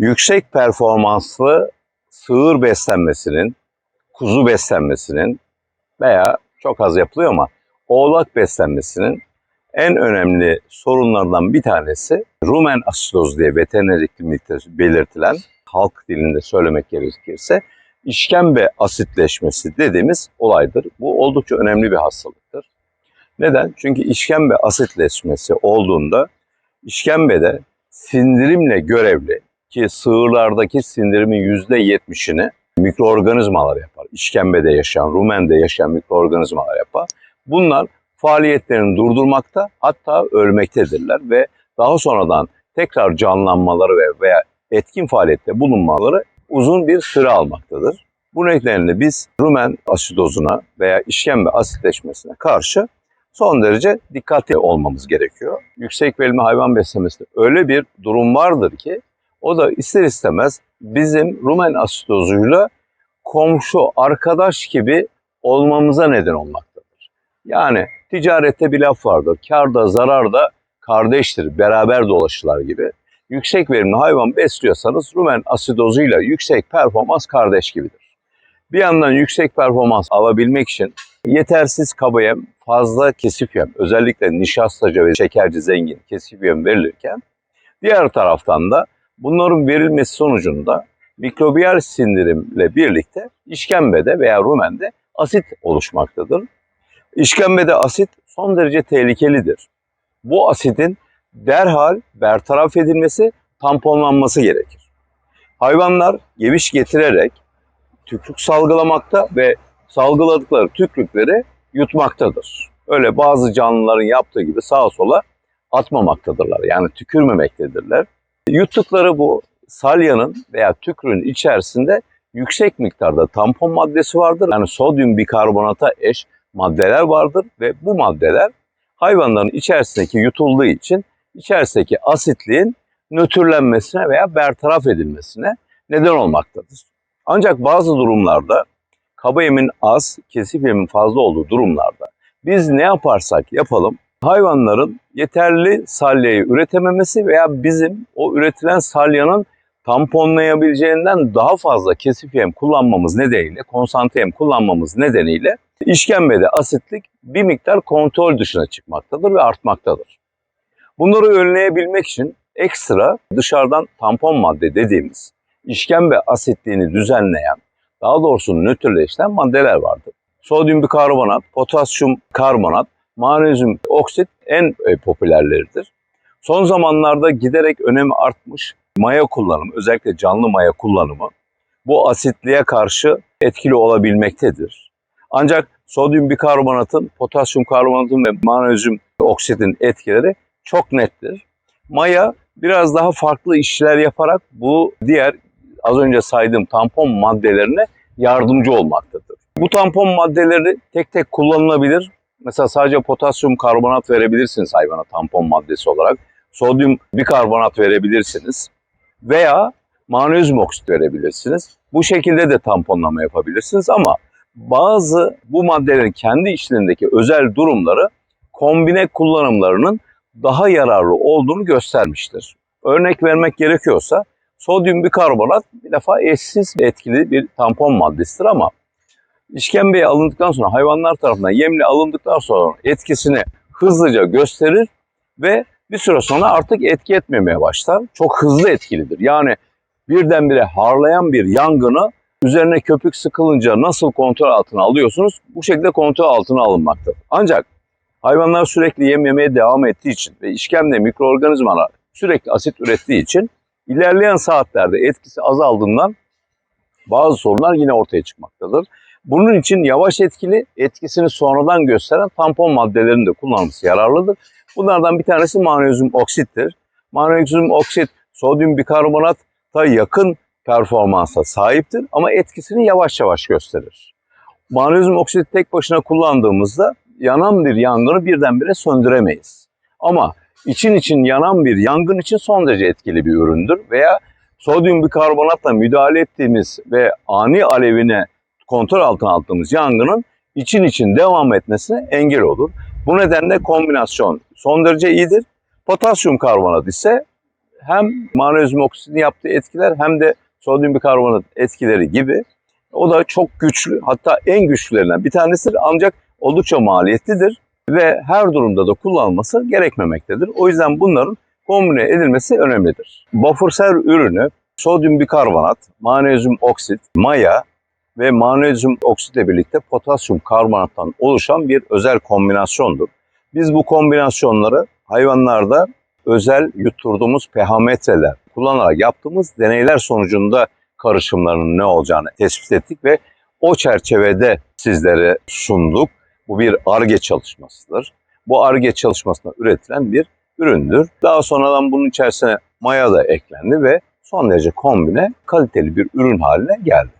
yüksek performanslı sığır beslenmesinin, kuzu beslenmesinin veya çok az yapılıyor ama oğlak beslenmesinin en önemli sorunlardan bir tanesi rumen asidoz diye veteriner iklimlikte belirtilen halk dilinde söylemek gerekirse işkembe asitleşmesi dediğimiz olaydır. Bu oldukça önemli bir hastalıktır. Neden? Çünkü işkembe asitleşmesi olduğunda işkembede sindirimle görevli ki sığırlardaki sindirimin %70'ini mikroorganizmalar yapar. İşkembede yaşayan, rumende yaşayan mikroorganizmalar yapar. Bunlar faaliyetlerini durdurmakta hatta ölmektedirler ve daha sonradan tekrar canlanmaları ve veya etkin faaliyette bulunmaları uzun bir süre almaktadır. Bu nedenle biz rumen asidozuna veya işkembe asitleşmesine karşı son derece dikkatli olmamız gerekiyor. Yüksek verimli hayvan beslemesinde öyle bir durum vardır ki o da ister istemez bizim rumen asidozuyla komşu, arkadaş gibi olmamıza neden olmaktadır. Yani ticarette bir laf vardır. Karda, zararda kardeştir, beraber dolaşırlar gibi. Yüksek verimli hayvan besliyorsanız rumen asidozuyla yüksek performans kardeş gibidir. Bir yandan yüksek performans alabilmek için yetersiz kaba yem, fazla kesif yem, özellikle nişastaca ve şekerci zengin kesif yem verilirken diğer taraftan da bunların verilmesi sonucunda mikrobiyal sindirimle birlikte işkembede veya rumende asit oluşmaktadır. İşkembede asit son derece tehlikelidir. Bu asitin derhal bertaraf edilmesi, tamponlanması gerekir. Hayvanlar geviş getirerek tükrük salgılamakta ve salgıladıkları tükrükleri yutmaktadır. Öyle bazı canlıların yaptığı gibi sağa sola atmamaktadırlar. Yani tükürmemektedirler. Yuttukları bu salyanın veya tükrüğün içerisinde yüksek miktarda tampon maddesi vardır. Yani sodyum bikarbonata eş maddeler vardır ve bu maddeler hayvanların içerisindeki yutulduğu için içerisindeki asitliğin nötrlenmesine veya bertaraf edilmesine neden olmaktadır. Ancak bazı durumlarda kaba yemin az, kesif yemin fazla olduğu durumlarda biz ne yaparsak yapalım hayvanların yeterli salyayı üretememesi veya bizim o üretilen salyanın tamponlayabileceğinden daha fazla kesif yem kullanmamız nedeniyle, konsantre yem kullanmamız nedeniyle işkembede asitlik bir miktar kontrol dışına çıkmaktadır ve artmaktadır. Bunları önleyebilmek için ekstra dışarıdan tampon madde dediğimiz işkembe asitliğini düzenleyen, daha doğrusu nötrleştiren maddeler vardır. Sodyum bikarbonat, potasyum karbonat, magnezyum oksit en e, popülerleridir. Son zamanlarda giderek önemi artmış maya kullanımı, özellikle canlı maya kullanımı bu asitliğe karşı etkili olabilmektedir. Ancak sodyum bikarbonatın, potasyum karbonatın ve magnezyum oksitin etkileri çok nettir. Maya biraz daha farklı işler yaparak bu diğer az önce saydığım tampon maddelerine yardımcı olmaktadır. Bu tampon maddeleri tek tek kullanılabilir. Mesela sadece potasyum karbonat verebilirsiniz hayvana tampon maddesi olarak. Sodyum bikarbonat verebilirsiniz. Veya magnezyum oksit verebilirsiniz. Bu şekilde de tamponlama yapabilirsiniz ama bazı bu maddelerin kendi içlerindeki özel durumları kombine kullanımlarının daha yararlı olduğunu göstermiştir. Örnek vermek gerekiyorsa sodyum bikarbonat bir defa eşsiz etkili bir tampon maddesidir ama işkembeye alındıktan sonra hayvanlar tarafından yemle alındıktan sonra etkisini hızlıca gösterir ve bir süre sonra artık etki etmemeye başlar. Çok hızlı etkilidir. Yani birdenbire harlayan bir yangını üzerine köpük sıkılınca nasıl kontrol altına alıyorsunuz? Bu şekilde kontrol altına alınmaktadır. Ancak hayvanlar sürekli yem yemeye devam ettiği için ve işkembe mikroorganizmalar sürekli asit ürettiği için ilerleyen saatlerde etkisi azaldığından bazı sorunlar yine ortaya çıkmaktadır. Bunun için yavaş etkili, etkisini sonradan gösteren tampon maddelerini de kullanılması yararlıdır. Bunlardan bir tanesi magnezyum oksittir. Magnezyum oksit sodyum bikarbonata yakın performansa sahiptir ama etkisini yavaş yavaş gösterir. Magnezyum oksit tek başına kullandığımızda yanan bir yangını birdenbire söndüremeyiz. Ama için için yanan bir yangın için son derece etkili bir üründür veya sodyum bikarbonatla müdahale ettiğimiz ve ani alevine kontrol altına aldığımız yangının için için devam etmesine engel olur. Bu nedenle kombinasyon son derece iyidir. Potasyum karbonat ise hem magnezyum oksidin yaptığı etkiler hem de sodyum bikarbonat etkileri gibi o da çok güçlü hatta en güçlülerinden bir tanesidir ancak oldukça maliyetlidir ve her durumda da kullanılması gerekmemektedir. O yüzden bunların kombine edilmesi önemlidir. Bufferser ürünü sodyum bikarbonat, magnezyum oksit, maya ve magnezyum oksitle birlikte potasyum karbonattan oluşan bir özel kombinasyondur. Biz bu kombinasyonları hayvanlarda özel yutturduğumuz pH-metreler kullanarak yaptığımız deneyler sonucunda karışımlarının ne olacağını tespit ettik ve o çerçevede sizlere sunduk. Bu bir ARGE çalışmasıdır. Bu ARGE çalışmasında üretilen bir üründür. Daha sonradan bunun içerisine maya da eklendi ve son derece kombine kaliteli bir ürün haline geldi.